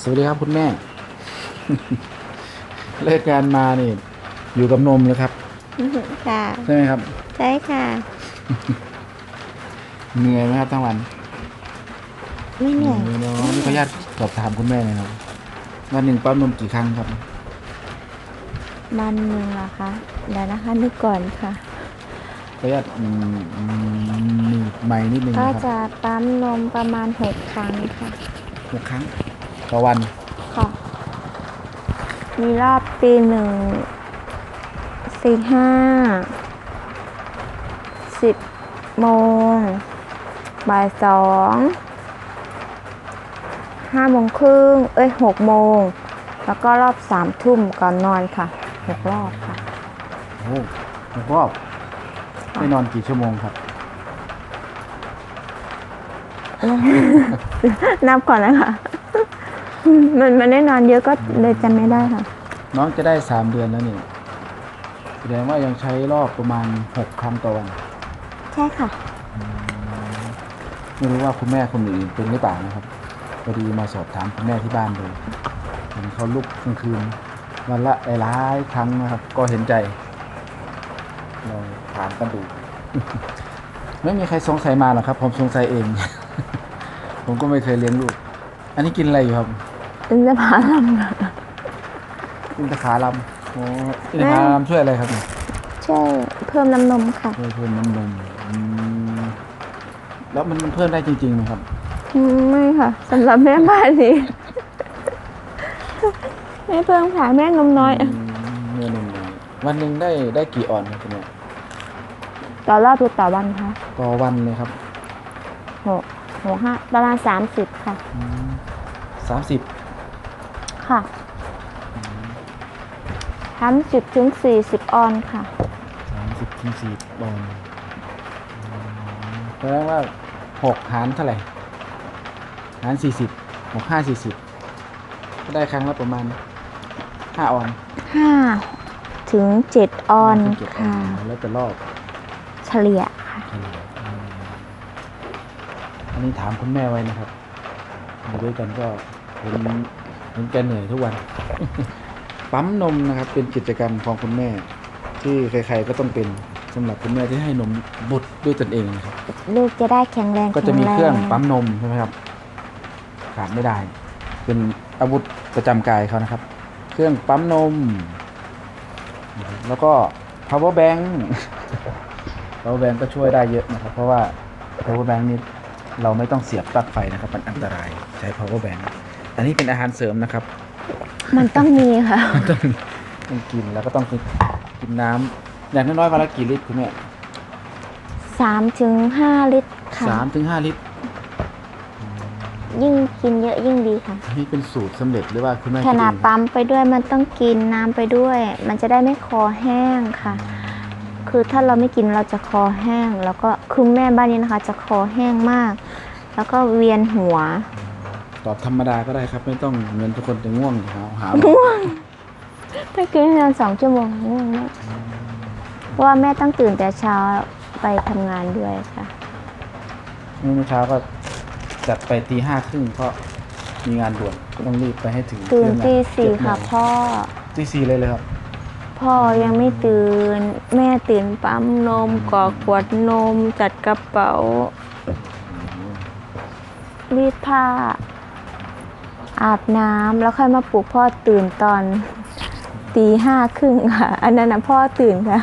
สวัสดีครับคุณแม่ เลิกงานมานี่ อยู่กับนมเลยครับ ค่ะ ใช่ไหมครับ ใช่ค่ะ เหนื่อยไหมครับทั้งวัน ไม่เหนื่อยเนาะนี่ขออนุญาตสอบถามคุณแม่หน่อยครับวันหนึ่งปั๊มนมกี่ครั้งครับมันหนึ่งเหรอคะเดี๋ยวนะคะนึกก่อนค่ะขออนุญาตอืมอืมมีไม้นิดนึงก็นะครับจะปั๊มนมประมาณหกครั้งค่ะหกครั้ง ต่อวัน ค่ะ มีรอบตีหนึ่งสี่ห้าสิบโมงบ่ายสองห้าโมงครึ่งเอ้ยหกโมง แล้วก็รอบสามทุ่มก่อนนอนค่ะหกรอบค่ะ โอ้โหหกรอบไม่นอนกี่ชั่วโมงครับ นับก่อนนะคะ มันมันได้นอนเยอะก็เลยจำไม่ได้ค่ะ น้องจะได้สามเดือนแล้วนี่แสดงว่ายังใช้รอบประมาณหกครั้งต่อวันใช่ค่ะ ไม่รู้ว่าคุณแม่คนอื่นเป็นหรือเปล่านะครับพอดีมาสอบถามคุณแม่ที่บ้านเลยเห็นเขาลุกกลางคืนวันละหลายๆครั้งนะครับ ก็เห็นใจลองถามกันดู ไม่มีใครสงสัยมาหรอกครับ ผมสงสัยเอง ผมก็ไม่เคยเลี้ยงลูก อันนี้กินอะไรอยู่ครับ อินทผลัมค่ะอินทผลัมโอ้อินทผลัมช่วยอะไรครับเนี่ยใช่เพิ่มน้ำนมค่ะช่วยเพิ่มน้ำนมอืมแล้วมันมันเพิ่มได้จริงๆไหมครับไม่ค่ะสำหรับแม่บ้านนี้แม่เพิ่งขายแม่นมน้อยอืมเนื้อนมน้อยวันหนึ่งได้ได้กี่ออนครับคุณแม่ต่อรอบหรือต่อวันคะต่อวันเลยครับหกหกห้าประมาณสามสิบค่ะสามสิบ ค่ะสามสิบถึงสี่สิบออนค่ะ สามสิบถึงสี่ออนแสดงว่าหกหารเท่าไหร่หารสี่สิบหกห้าสี่สิบก็ได้ครั้งละประมาณห้าออนห้าถึงเจ็ดออนห้าถึงเจ็ดอค่ะนแล้วแต่รอบเฉลี่ยค่ะ เฉลี่ยอืมอันนี้ถามคุณแม่ไว้นะครับอยู่ด้วยกันก็เห็น เห็นแกเหนื่อยทุกวัน ปั๊มนมนะครับ เป็นกิจกรรมของคุณแม่ ที่ใครๆก็ต้องเป็นสำหรับคุณแม่ที่ให้นมบุตรด้วยตนเองนะครับ ลูกจะได้แข็งแรงก็จะมีเครื่องแข็แปั๊มนมใช่ไหมครับขาดไม่ได้ เป็นอาวุธประจำกายเขานะครับ เครื่องปั๊มนม แล้วก็ power bank power bank ก็ช่วยได้เยอะนะครับ เพราะว่า power bank นี้เราไม่ต้องเสียบปลั๊กไฟนะครับ มันอันตรายใช้ power bank อันนี้เป็นอาหารเสริมนะครับ มันต้องมีค่ะต้องต้องกินแล้วก็ต้องกินกินน้ำอย่างน้อยๆวันละกี่ลิตรคุณแม่สามถึงห้าลิตรค่ะ สามถึงห้าลิตรยิ่งกินเยอะยิ่งดีค่ะ อันนี้เป็นสูตรสำเร็จหรือว่าคุณแม่ขคิดนาดเองปั๊มไปด้วยมันต้องกินน้ำไปด้วย มันจะได้ไม่คอแห้งค่ะ คือถ้าเราไม่กินเราจะคอแห้ง แล้วก็คือแม่บ้านนี้นะคะ จะคอแห้งมาก แล้วก็เวียนหัวต อบธรรมดาก็ได้ครับ ไม่ต้องเหมือนทุกคนจะง่วงหาวหาวถ้ากินนานสองชั่วโมงง่วงมากเพราะว่าแม่ต้องตื่นแต่เช้าไปทำงานด้วยค่ะ เมื่อเช้าก็จัดไปตีห้าครึ่งเพราะมีงานด่วนก็ต้องรีบไปให้ถึงตื่นเรื่องงาตีสี่เจ็ดโมงค่ะพ่อ ตีสี่เลยเลยครับ พ่อยังไม่ตื่น แม่ตื่นปั๊มนมกรอกขวดนม จัดกระเป๋ารีดผ้า อาบน้ำแล้วค่อยมาปลุกพ่อตื่นตอนตีห้าครึ่งค่ะ อันนั้นนะพ่อตื่นค่ะ